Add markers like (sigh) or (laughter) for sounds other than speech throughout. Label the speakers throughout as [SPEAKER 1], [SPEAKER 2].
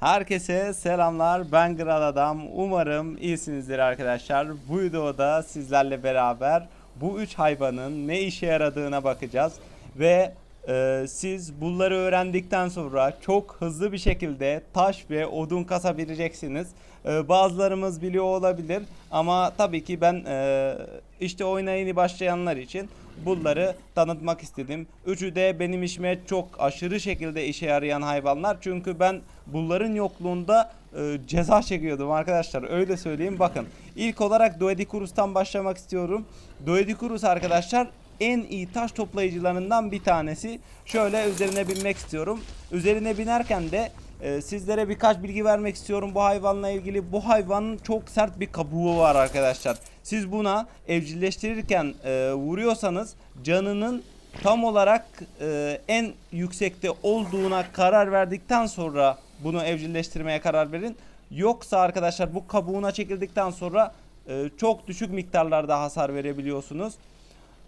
[SPEAKER 1] Herkese selamlar. Ben Kral Adam. Umarım iyisinizdir arkadaşlar. Bu videoda sizlerle beraber bu üç hayvanın ne işe yaradığına bakacağız. Ve e, siz bunları öğrendikten sonra çok hızlı bir şekilde taş ve odun kasabileceksiniz. E, bazılarımız biliyor olabilir ama tabii ki ben e, işte oyuna yeni başlayanlar için bunları tanıtmak istedim. Üçü de benim işime çok aşırı şekilde işe yarayan hayvanlar. Çünkü ben bunların yokluğunda e, ceza çekiyordum arkadaşlar. Öyle söyleyeyim. Bakın ilk olarak Doedikurus'tan başlamak istiyorum. Doedikurus arkadaşlar en iyi taş toplayıcılarından bir tanesi. Şöyle üzerine binmek istiyorum. Üzerine binerken de e, sizlere birkaç bilgi vermek istiyorum bu hayvanla ilgili. Bu hayvanın çok sert bir kabuğu var arkadaşlar. Siz buna evcilleştirirken e, vuruyorsanız canının tam olarak e, en yüksekte olduğuna karar verdikten sonra bunu evcilleştirmeye karar verin. Yoksa arkadaşlar bu kabuğuna çekildikten sonra e, çok düşük miktarlarda hasar verebiliyorsunuz.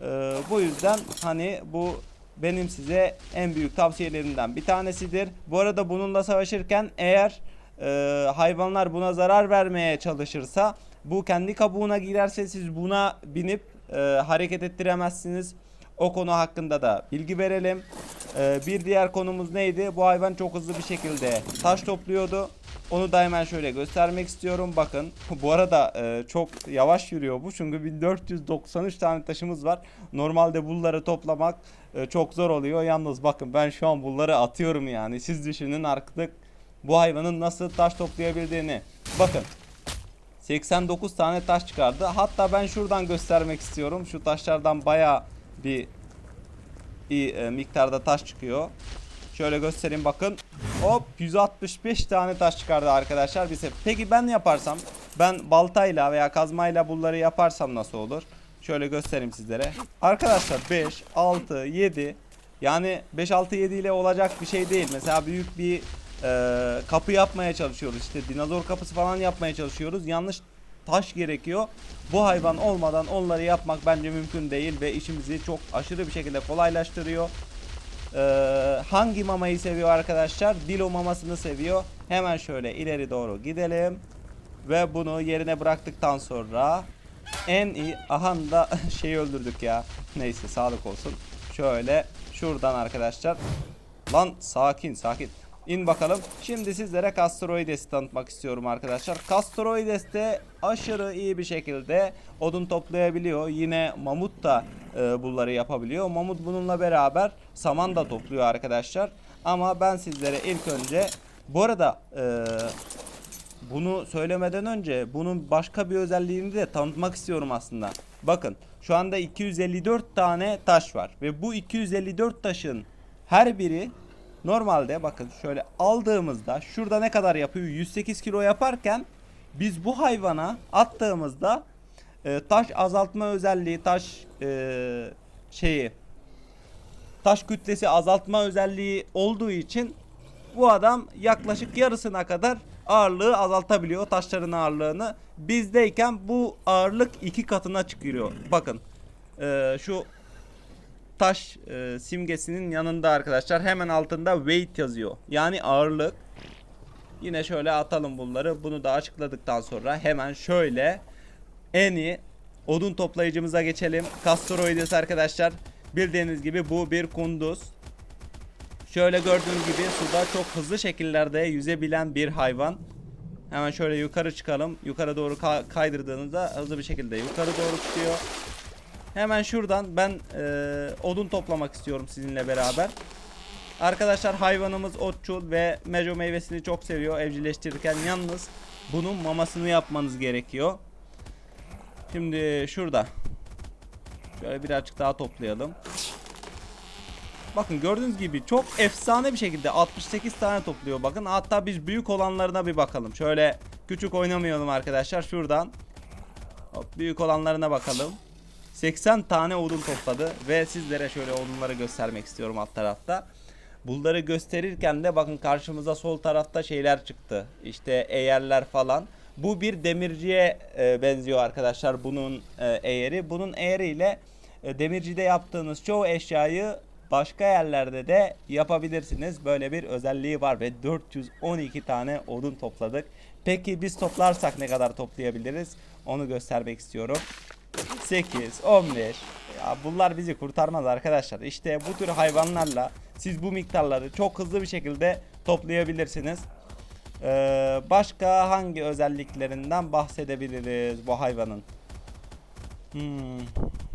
[SPEAKER 1] Ee, bu yüzden hani bu benim size en büyük tavsiyelerimden bir tanesidir. Bu arada bununla savaşırken eğer e, hayvanlar buna zarar vermeye çalışırsa bu kendi kabuğuna girerse siz buna binip e, hareket ettiremezsiniz. O konu hakkında da bilgi verelim. Ee, bir diğer konumuz neydi? Bu hayvan çok hızlı bir şekilde taş topluyordu. Onu da hemen şöyle göstermek istiyorum. Bakın bu arada e, çok yavaş yürüyor bu. Çünkü 1493 tane taşımız var. Normalde bunları toplamak e, çok zor oluyor. Yalnız bakın ben şu an bunları atıyorum yani. Siz düşünün artık bu hayvanın nasıl taş toplayabildiğini. Bakın 89 tane taş çıkardı. Hatta ben şuradan göstermek istiyorum. Şu taşlardan bayağı bir bir e, miktarda taş çıkıyor. Şöyle göstereyim bakın. Hop 165 tane taş çıkardı arkadaşlar bize. Peki ben yaparsam ben baltayla veya kazmayla bunları yaparsam nasıl olur? Şöyle göstereyim sizlere. Arkadaşlar 5, 6, 7 yani 5, 6, 7 ile olacak bir şey değil. Mesela büyük bir e, kapı yapmaya çalışıyoruz. İşte dinozor kapısı falan yapmaya çalışıyoruz. Yanlış taş gerekiyor. Bu hayvan olmadan onları yapmak bence mümkün değil ve işimizi çok aşırı bir şekilde kolaylaştırıyor. Ee, hangi mamayı seviyor arkadaşlar? Dilo mamasını seviyor. Hemen şöyle ileri doğru gidelim. Ve bunu yerine bıraktıktan sonra en iyi aha da (laughs) şeyi öldürdük ya. Neyse sağlık olsun. Şöyle şuradan arkadaşlar. Lan sakin sakin. İn bakalım. Şimdi sizlere Castroides'i tanıtmak istiyorum arkadaşlar. Castroides de aşırı iyi bir şekilde odun toplayabiliyor. Yine Mamut da e, bunları yapabiliyor. Mamut bununla beraber saman da topluyor arkadaşlar. Ama ben sizlere ilk önce bu arada e, bunu söylemeden önce bunun başka bir özelliğini de tanıtmak istiyorum aslında. Bakın şu anda 254 tane taş var ve bu 254 taşın her biri normalde bakın şöyle aldığımızda şurada ne kadar yapıyor 108 kilo yaparken biz bu hayvana attığımızda e, taş azaltma özelliği taş e, şeyi taş kütlesi azaltma özelliği olduğu için bu adam yaklaşık yarısına kadar ağırlığı azaltabiliyor taşların ağırlığını. Bizdeyken bu ağırlık iki katına çıkıyor. Bakın e, şu taş e, simgesinin yanında arkadaşlar hemen altında weight yazıyor. Yani ağırlık. Yine şöyle atalım bunları. Bunu da açıkladıktan sonra hemen şöyle en iyi odun toplayıcımıza geçelim. Castoroides arkadaşlar. Bildiğiniz gibi bu bir kunduz. Şöyle gördüğünüz gibi suda çok hızlı şekillerde yüzebilen bir hayvan. Hemen şöyle yukarı çıkalım. Yukarı doğru ka- kaydırdığınızda hızlı bir şekilde yukarı doğru çıkıyor. Hemen şuradan ben e, odun toplamak istiyorum sizinle beraber. Arkadaşlar hayvanımız otçul ve mejo meyvesini çok seviyor evcilleştirirken. Yalnız bunun mamasını yapmanız gerekiyor. Şimdi şurada. Şöyle birazcık daha toplayalım. Bakın gördüğünüz gibi çok efsane bir şekilde 68 tane topluyor bakın. Hatta biz büyük olanlarına bir bakalım. Şöyle küçük oynamayalım arkadaşlar şuradan. Hop, büyük olanlarına bakalım. 80 tane odun topladı ve sizlere şöyle odunları göstermek istiyorum alt tarafta. Bunları gösterirken de bakın karşımıza sol tarafta şeyler çıktı. İşte eğerler falan. Bu bir demirciye e, benziyor arkadaşlar bunun e, eğeri. Bunun eğeriyle e, demircide yaptığınız çoğu eşyayı başka yerlerde de yapabilirsiniz. Böyle bir özelliği var ve 412 tane odun topladık. Peki biz toplarsak ne kadar toplayabiliriz? Onu göstermek istiyorum. 8, 15. Ya bunlar bizi kurtarmaz arkadaşlar. İşte bu tür hayvanlarla siz bu miktarları çok hızlı bir şekilde toplayabilirsiniz. Ee, başka hangi özelliklerinden bahsedebiliriz bu hayvanın? Hmm,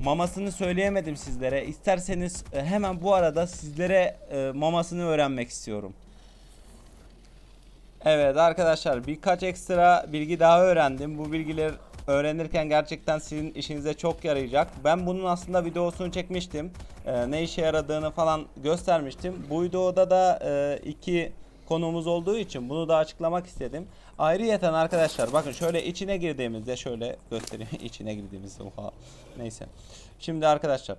[SPEAKER 1] mamasını söyleyemedim sizlere. İsterseniz e, hemen bu arada sizlere e, mamasını öğrenmek istiyorum. Evet arkadaşlar birkaç ekstra bilgi daha öğrendim. Bu bilgiler öğrenirken gerçekten sizin işinize çok yarayacak. Ben bunun aslında videosunu çekmiştim. Ee, ne işe yaradığını falan göstermiştim. Bu videoda da e, iki konumuz olduğu için bunu da açıklamak istedim. Ayrıyeten arkadaşlar bakın şöyle içine girdiğimizde şöyle göstereyim. (laughs) içine girdiğimizde oha. Neyse. Şimdi arkadaşlar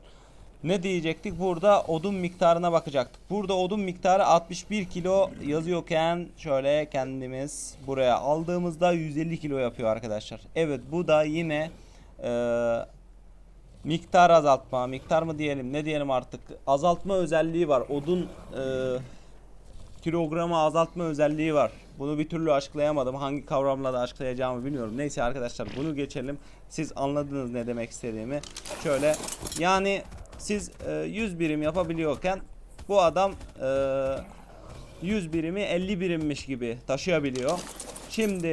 [SPEAKER 1] ne diyecektik? Burada odun miktarına bakacaktık. Burada odun miktarı 61 kilo yazıyorken şöyle kendimiz buraya aldığımızda 150 kilo yapıyor arkadaşlar. Evet bu da yine e, miktar azaltma, miktar mı diyelim ne diyelim artık azaltma özelliği var. Odun e, kilogramı azaltma özelliği var. Bunu bir türlü açıklayamadım. Hangi kavramla da açıklayacağımı bilmiyorum. Neyse arkadaşlar bunu geçelim. Siz anladınız ne demek istediğimi. Şöyle yani siz e, 100 birim yapabiliyorken bu adam e, 100 birimi 50 birimmiş gibi taşıyabiliyor. Şimdi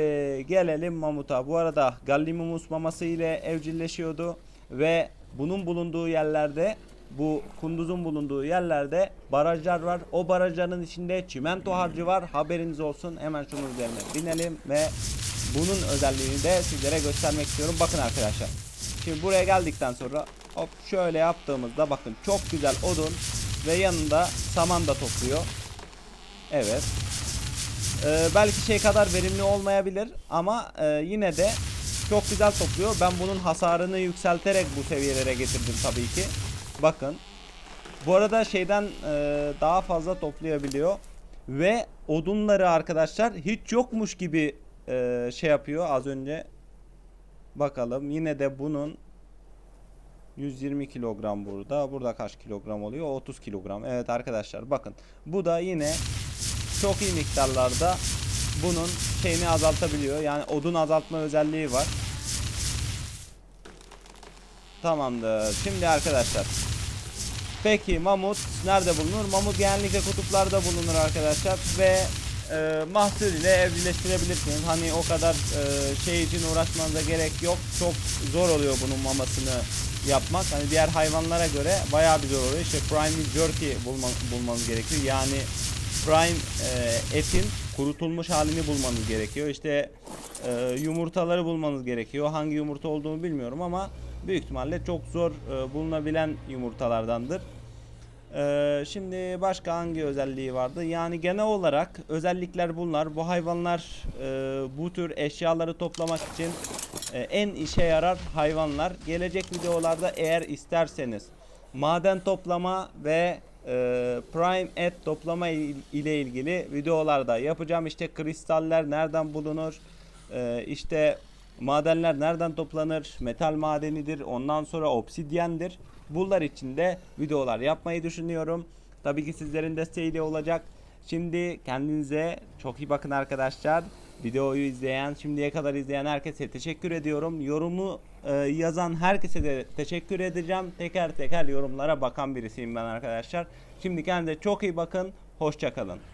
[SPEAKER 1] gelelim mamuta. Bu arada Gallimumus maması ile evcilleşiyordu ve bunun bulunduğu yerlerde bu kunduzun bulunduğu yerlerde barajlar var. O barajların içinde çimento harcı var. Haberiniz olsun. Hemen şunun üzerine binelim ve bunun özelliğini de sizlere göstermek istiyorum. Bakın arkadaşlar. Şimdi buraya geldikten sonra hop şöyle yaptığımızda bakın çok güzel odun ve yanında saman da topluyor. Evet. Ee, belki şey kadar verimli olmayabilir ama e, yine de çok güzel topluyor. Ben bunun hasarını yükselterek bu seviyelere getirdim tabii ki. Bakın. Bu arada şeyden e, daha fazla toplayabiliyor. Ve odunları arkadaşlar hiç yokmuş gibi e, şey yapıyor az önce. Bakalım yine de bunun 120 kilogram burada. Burada kaç kilogram oluyor? 30 kilogram. Evet arkadaşlar bakın. Bu da yine çok iyi miktarlarda bunun şeyini azaltabiliyor. Yani odun azaltma özelliği var. Tamamdır. Şimdi arkadaşlar. Peki mamut nerede bulunur? Mamut genellikle kutuplarda bulunur arkadaşlar ve e, mahsul ile evcilleştirebilirsiniz. Hani o kadar e, şey için uğraşmanıza gerek yok. Çok zor oluyor bunun mamasını yapmak. Hani diğer hayvanlara göre bayağı bir zor oluyor. İşte prime jerky bulma, bulmanız gerekiyor. Yani prime e, etin kurutulmuş halini bulmanız gerekiyor. İşte e, yumurtaları bulmanız gerekiyor. Hangi yumurta olduğunu bilmiyorum ama büyük ihtimalle çok zor e, bulunabilen yumurtalardandır. E, şimdi başka hangi özelliği vardı? Yani genel olarak özellikler bunlar. Bu hayvanlar e, bu tür eşyaları toplamak için e, en işe yarar hayvanlar. Gelecek videolarda eğer isterseniz maden toplama ve e, prime et toplama il- ile ilgili videolarda yapacağım. İşte kristaller nereden bulunur? E, işte madenler nereden toplanır? Metal madenidir. Ondan sonra obsidyendir. Bunlar için de videolar yapmayı düşünüyorum. Tabii ki sizlerin desteğiyle olacak. Şimdi kendinize çok iyi bakın arkadaşlar. Videoyu izleyen, şimdiye kadar izleyen herkese teşekkür ediyorum. Yorumu e, yazan herkese de teşekkür edeceğim. Teker teker yorumlara bakan birisiyim ben arkadaşlar. Şimdi kendinize çok iyi bakın. Hoşçakalın.